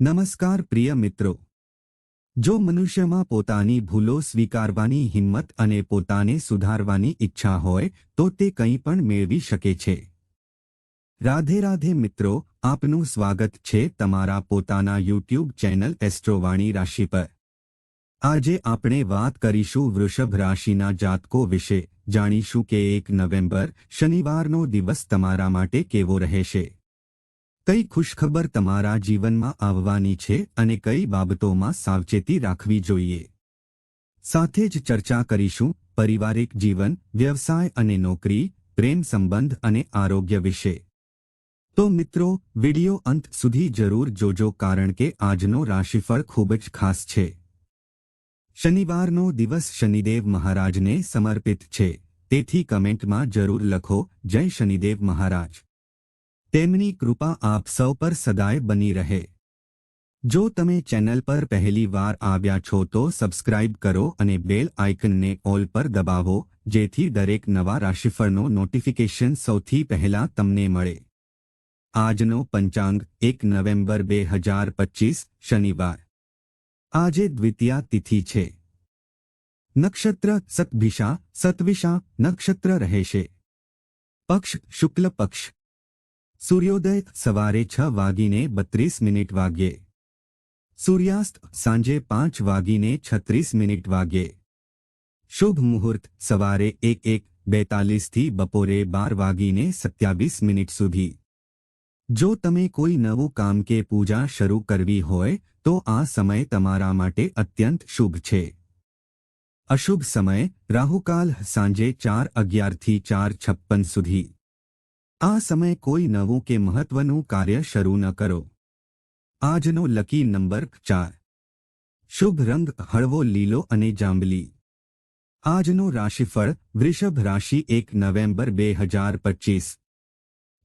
નમસ્કાર પ્રિય મિત્રો. જો મનુષ્યમાં પોતાની ભૂલો સ્વીકારવાની હિંમત અને પોતાને સુધારવાની ઈચ્છા હોય, તો તે કંઈ પણ મેળવી શકે છે. રાધે રાધે મિત્રો, આપનું સ્વાગત છે તમારા પોતાના યુટ્યુબ ચેનલ એસ્ટ્રોવાણી રાશિ પર. આજે આપણે વાત કરીશું વૃષભ રાશિના જાતકો વિશે. જાણીશું કે એક નવેમ્બર શનિવારનો દિવસ તમારા માટે કેવો રહેશે. કઈ ખુશખબર તમારા જીવનમાં આવવાની છે અને કઈ બાબતોમાં સાવચેતી રાખવી જોઈએ? સાથે જ ચર્ચા કરીશું પારિવારિક જીવન, વ્યવસાય અને નોકરી, પ્રેમ સંબંધ અને આરોગ્ય વિશે. તો મિત્રો, વિડિયો અંત સુધી જરૂર જોજો કારણ કે આજનો રાશિફળ ખૂબ જ ખાસ છે. શનિવારનો દિવસ શનિદેવ મહારાજને સમર્પિત છે. તેથી કમેન્ટમાં જરૂર લખો, જય શનિદેવ મહારાજ. તેમની કૃપા આપ સૌ પર સદાય બની રહે. જો તમે ચેનલ પર પહેલી વાર આવ્યા છો તો સબસ્ક્રાઇબ કરો અને બેલ આઇકનને ઓલ પર દબાવો, જેથી દરેક નવા રાશિફળનો નોટિફિકેશન સૌથી પહેલા તમને મળે. આજનો પંચાંગ, એક નવેમ્બર બે હજાર પચીસ, શનિવાર. આજે દ્વિતીયા તિથિ છે. નક્ષત્ર સતભિષા સતવિષા નક્ષત્ર રહેશે. પક્ષ, શુક્લ પક્ષ. સૂર્યોદય સવારે છ વાગીને બત્રીસ મિનિટ વાગ્યે સૂર્યાસ્ત સાંજે પાંચ વાગીને છત્રીસ મિનિટ વાગ્યે શુભ મુહૂર્ત સવારે એક એક બેતાલીસથી બપોરે બાર વાગીને સત્યાવીસ મિનિટ સુધી જો તમે કોઈ નવું કામ કે પૂજા શરૂ કરવી હોય તો આ સમય તમારા માટે અત્યંત શુભ છે અશુભ સમય રાહુકાલ સાંજે ચાર અગિયારથી ચાર છપ્પન સુધી આ સમય કોઈ નવું કે મહત્વનું કાર્ય શરૂ ન કરો. આજનો લકી નંબર ચાર. શુભ રંગ હળવો, લીલો અને જાંબલી. આજનો રાશિફળ વૃષભ રાશિ એક નવેમ્બર બે હજાર પચીસ.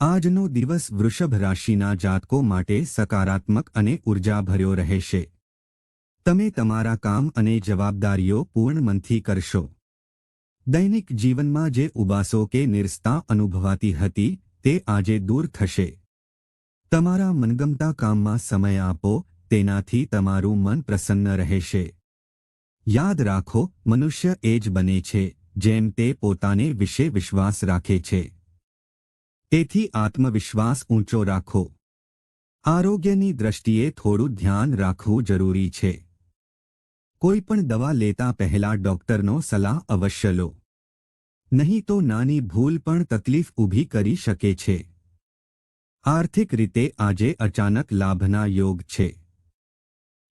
આજનો દિવસ વૃષભ રાશિના જાતકો માટે સકારાત્મક અને ઉર્જાભર્યો રહેશે. તમે તમારા કામ અને જવાબદારીઓ પૂર્ણ મનથી કરશો. દૈનિક જીવનમાં જે ઉબાસો કે નિરસ્તા અનુભવાતી હતી, તે આજે દૂર થશે. તમારા મનગમતા કામમાં સમય આપો, તેનાથી તમારું મન પ્રસન્ન રહેશે. યાદ રાખો, મનુષ્ય એ જ બને છે, જેમ તે પોતાને વિશે વિશ્વાસ રાખે છે. તેથી આત્મવિશ્વાસ ઊંચો રાખો. આરોગ્યની દ્રષ્ટિએ થોડું ધ્યાન રાખવું જરૂરી છે. કોઈ પણ દવા લેતા પહેલા ડોક્ટરનો સલાહ અવશ્ય લો. નહીં તો નાની ભૂલ પણ તકલીફ ઊભી કરી શકે છે. આર્થિક રીતે આજે અચાનક લાભના યોગ છે.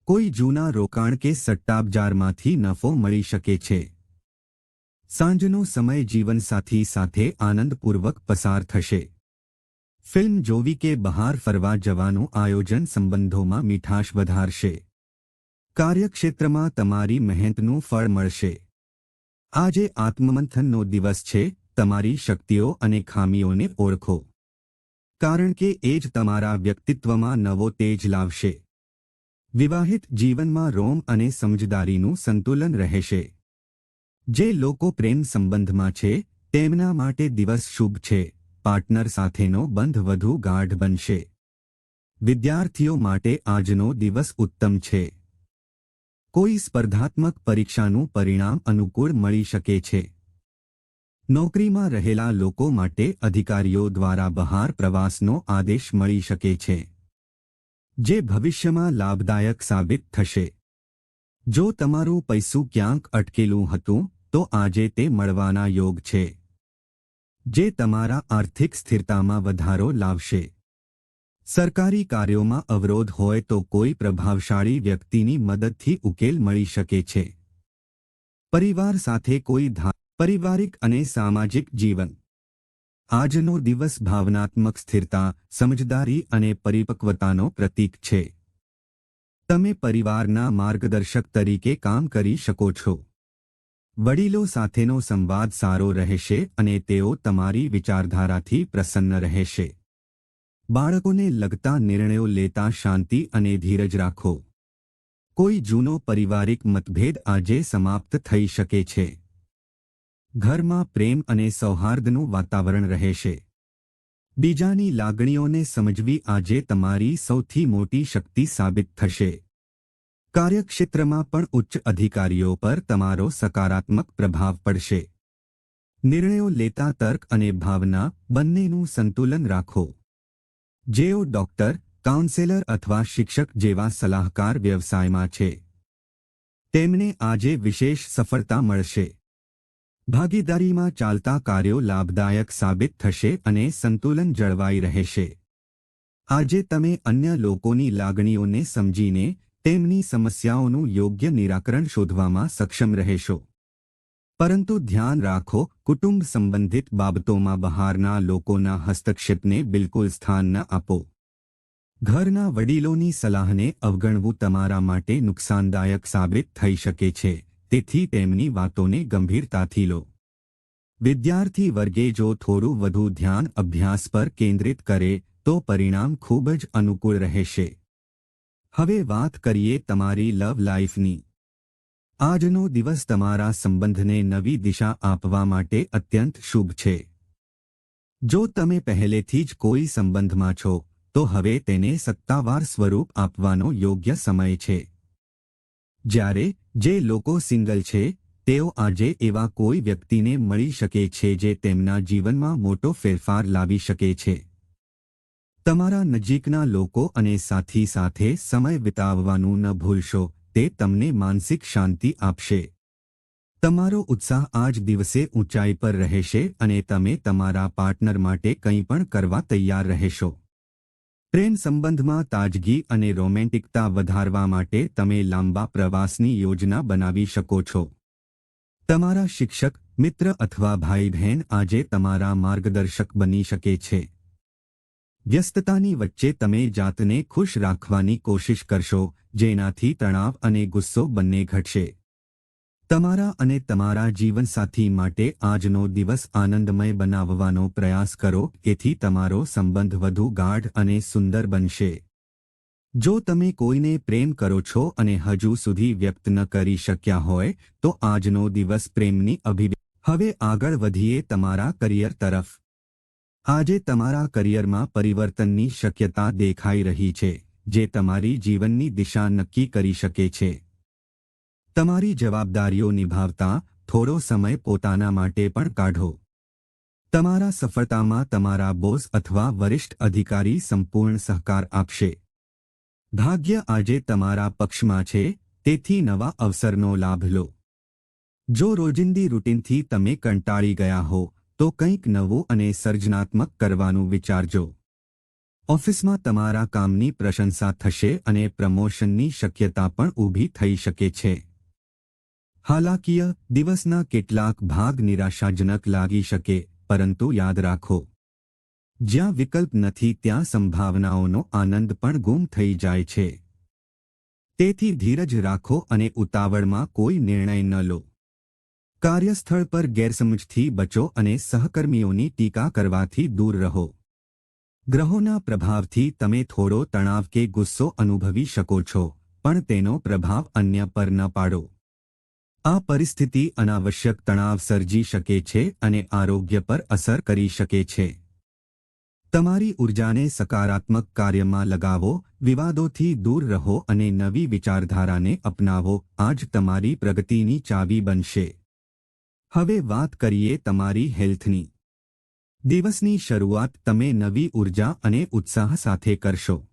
કોઈ જૂના રોકાણ કે સટ્ટાબજારમાંથી નફો મળી શકે છે. સાંજનો સમય જીવનસાથી સાથે આનંદપૂર્વક પસાર થશે. ફિલ્મ જોવી કે બહાર ફરવા જવાનું આયોજન સંબંધોમાં મીઠાશ વધારશે. કાર્યક્ષેત્રમાં તમારી મહેનતનું ફળ મળશે. આજે આત્મમંથનનો દિવસ છે, તમારી શક્તિઓ અને ખામીઓને ઓળખો. કારણ કે એ જ તમારા વ્યક્તિત્વમાં નવો તેજ લાવશે. વિવાહિત જીવનમાં રોમ અને સમજદારીનું સંતુલન રહેશે. જે લોકો પ્રેમ સંબંધમાં છે, તેમના માટે દિવસ શુભ છે, પાર્ટનર સાથેનો બંધ વધુ ગાઢ બનશે. વિદ્યાર્થીઓ માટે આજનો દિવસ ઉત્તમ છે. કોઈ સ્પર્ધાત્મક પરીક્ષાનું પરિણામ અનુકૂળ મળી શકે છે. નોકરીમાં રહેલા લોકો માટે અધિકારીઓ દ્વારા બહાર પ્રવાસનો આદેશ મળી શકે છે, જે ભવિષ્યમાં લાભદાયક સાબિત થશે. જો તમારું પૈસું ક્યાંક અટકેલું હતું, તો આજે તે મળવાના યોગ છે, જે તમારા આર્થિક સ્થિરતામાં વધારો લાવશે. સરકારી કાર્યોમાં અવરોધ હોય તો કોઈ પ્રભાવશાળી વ્યક્તિની મદદથી ઉકેલ મળી શકે છે. પરિવાર સાથે કોઈ પારિવારિક અને સામાજિક જીવન. આજનો દિવસ ભાવનાત્મક સ્થિરતા, સમજદારી અને પરિપક્વતાનો પ્રતીક છે. તમે પરિવારના માર્ગદર્શક તરીકે કામ કરી શકો છો. વડીલો સાથેનો સંવાદ સારો રહેશે અને તેઓ તમારી વિચારધારાથી પ્રસન્ન રહેશે. બાળકોને લગતા નિર્ણયો લેતા શાંતિ અને ધીરજ રાખો. કોઈ જૂનો પારિવારિક મતભેદ આજે સમાપ્ત થઈ શકે છે. ઘરમાં પ્રેમ અને સૌહાર્દનું વાતાવરણ રહેશે. બીજાની લાગણીઓને સમજવી આજે તમારી સૌથી મોટી શક્તિ સાબિત થશે. કાર્યક્ષેત્રમાં પણ ઉચ્ચ અધિકારીઓ પર તમારો સકારાત્મક પ્રભાવ પડશે. નિર્ણયો લેતા તર્ક અને ભાવના બંનેનું સંતુલન રાખો. જેઓ ડોક્ટર, કાઉન્સેલર અથવા શિક્ષક જેવા સલાહકાર વ્યવસાયમાં છે. તેમને આજે વિશેષ સફળતા મળશે. ભાગીદારીમાં ચાલતા કાર્યો લાભદાયક સાબિત થશે અને સંતુલન જળવાઈ રહેશે. આજે તમે અન્ય લોકોની લાગણીઓને સમજીને તેમની સમસ્યાઓનું યોગ્ય નિરાકરણ શોધવામાં સક્ષમ રહેશો. પરંતુ ધ્યાન રાખો, કુટુંબ સંબંધિત બાબતોમાં બહારના લોકોના હસ્તક્ષેપને બિલકુલ સ્થાન ન આપો. ઘરના વડીલોની સલાહને અવગણવું તમારા માટે નુકસાનદાયક સાબિત થઈ શકે છે, તેથી તેમની વાતોને ગંભીરતાથી લો. વિદ્યાર્થી વર્ગે જો થોડું વધુ ધ્યાન અભ્યાસ પર કેન્દ્રિત કરે, તો પરિણામ ખૂબ જ અનુકૂળ રહેશે. હવે વાત કરીએ તમારી લવ લાઈફની. આજનો દિવસ તમારા સંબંધને નવી દિશા આપવા માટે અત્યંત શુભ છે. જો તમે પહેલેથી જ કોઈ સંબંધમાં છો, તો હવે તેને સત્તાવાર સ્વરૂપ આપવાનો યોગ્ય સમય છે. જ્યારે જે લોકો સિંગલ છે, તેઓ આજે એવા કોઈ વ્યક્તિને મળી શકે છે જે તેમના જીવનમાં મોટો ફેરફાર લાવી શકે છે. તમારા નજીકના લોકો અને સાથી સાથે સમય વિતાવવાનું ન ભૂલશો તે તમને માનસિક શાંતિ આપશે. તમારો ઉત્સાહ આજ દિવસે ઊંચાઈ પર રહેશે અને તમે તમારા પાર્ટનર માટે કંઈ પણ કરવા તૈયાર રહેશો. પ્રેમ સંબંધમાં તાજગી અને રોમેન્ટિકતા વધારવા માટે તમે લાંબા પ્રવાસની યોજના બનાવી શકો છો. તમારા શિક્ષક, મિત્ર અથવા ભાઈ બહેન આજે તમારા માર્ગદર્શક બની શકે છે. વ્યસ્તતાની વચ્ચે તમે જાતને ખુશ રાખવાની કોશિશ કરશો, જેનાથી તણાવ અને ગુસ્સો બંને ઘટશે. તમારા અને તમારા જીવનસાથી માટે આજનો દિવસ આનંદમય બનાવવાનો પ્રયાસ કરો, એથી તમારો સંબંધ વધુ ગાઢ અને સુંદર બનશે. જો તમે કોઈને પ્રેમ કરો છો અને હજુ સુધી વ્યક્ત ન કરી શક્યા હોય, તો આજનો દિવસ પ્રેમની અભિવ્યક્તિ. હવે આગળ વધીએ તમારા કરિયર તરફ. આજે તમારા કરિયરમાં પરિવર્તનની શક્યતા દેખાઈ રહી છે, જે તમારી જીવનની દિશા નક્કી કરી શકે છે. તમારી જવાબદારીઓ નિભાવતા થોડો સમય પોતાના માટે પણ કાઢો. તમારા સફળતામાં તમારા બોસ અથવા વરિષ્ઠ અધિકારી સંપૂર્ણ સહકાર આપશે. ભાગ્ય આજે તમારા પક્ષમાં છે, તેથી નવા અવસરનો લાભ લો. જો રોજિંદી રૂટીનથી તમે કંટાળી ગયા હો તો કંઈક નવું અને સર્જનાત્મક કરવાનું વિચારજો. ઓફિસમાં તમારા કામની પ્રશંસા થશે અને પ્રમોશનની શક્યતા પણ ઊભી થઈ શકે છે. હાલાકીય દિવસના કેટલાક ભાગ નિરાશાજનક લાગી શકે, પરંતુ યાદ રાખો, જ્યાં વિકલ્પ નથી ત્યાં સંભાવનાઓનો આનંદ પણ ગુમ થઈ જાય છે. તેથી ધીરજ રાખો અને ઉતાવળમાં કોઈ નિર્ણય ન લો. કાર્યસ્થળ પર ગેરસમજથી બચો અને સહકર્મીઓની ટીકા કરવાથી દૂર રહો. ગ્રહોના પ્રભાવથી તમે થોડો તણાવ કે ગુસ્સો અનુભવી શકો છો, પણ તેનો પ્રભાવ અન્ય પર ન પાડો. આ પરિસ્થિતિ અનાવશ્યક તણાવ સર્જી શકે છે અને આરોગ્ય પર અસર કરી શકે છે. તમારી ઉર્જાને સકારાત્મક કાર્યમાં લગાવો, વિવાદોથી દૂર રહો અને નવી વિચારધારાને અપનાવો, આજ તમારી પ્રગતિની ચાવી બનશે. હવે વાત કરીએ તમારી હેલ્થની. દિવસની શરૂઆત તમે નવી ઊર્જા અને ઉત્સાહ સાથે કરશો.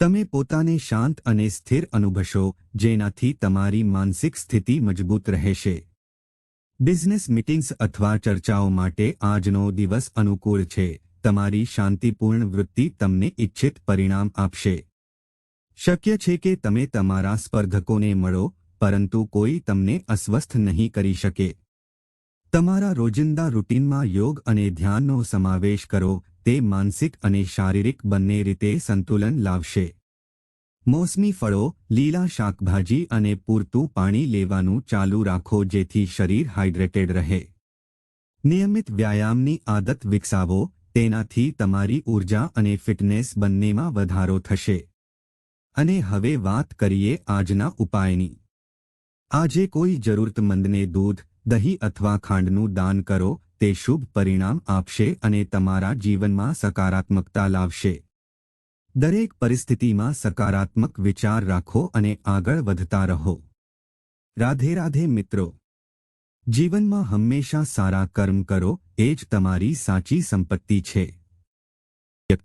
તમે પોતાને શાંત અને સ્થિર અનુભવશો, જેનાથી તમારી માનસિક સ્થિતિ મજબૂત રહેશે. બિઝનેસ મીટિંગ્સ અથવા ચર્ચાઓ માટે આજનો દિવસ અનુકૂળ છે. તમારી શાંતિપૂર્ણ વૃત્તિ તમને ઇચ્છિત પરિણામ આપશે. શક્ય છે કે તમે તમારા સ્પર્ધકોને મળો, પરંતુ કોઈ તમને અસ્વસ્થ નહીં કરી શકે. તમારા રોજિંદા રૂટીનમાં યોગ અને ધ્યાનનો સમાવેશ કરો, તે માનસિક અને શારીરિક બંને રીતે સંતુલન લાવશે. મોસમી ફળો, લીલા શાકભાજી અને પૂરતું પાણી લેવાનું ચાલુ રાખો જેથી શરીર હાઇડ્રેટેડ રહે. નિયમિત વ્યાયામની આદત વિકસાવો, તેનાથી તમારી ઊર્જા અને ફિટનેસ બંનેમાં વધારો થશે. અને હવે વાત કરીએ આજના ઉપાયની. આજે કોઈ જરૂરતમંદને દૂધ દહીં અથવા ખાંડનું દાન કરો, તે શુભ પરિણામ આપશે અને તમારા જીવનમાં સકારાત્મકતા લાવશે. દરેક પરિસ્થિતિમાં સકારાત્મક વિચાર રાખો અને આગળ વધતા રહો. રાધે રાધે મિત્રો. જીવનમાં હંમેશા સારા કર્મ કરો, એ જ તમારી સાચી સંપત્તિ છે.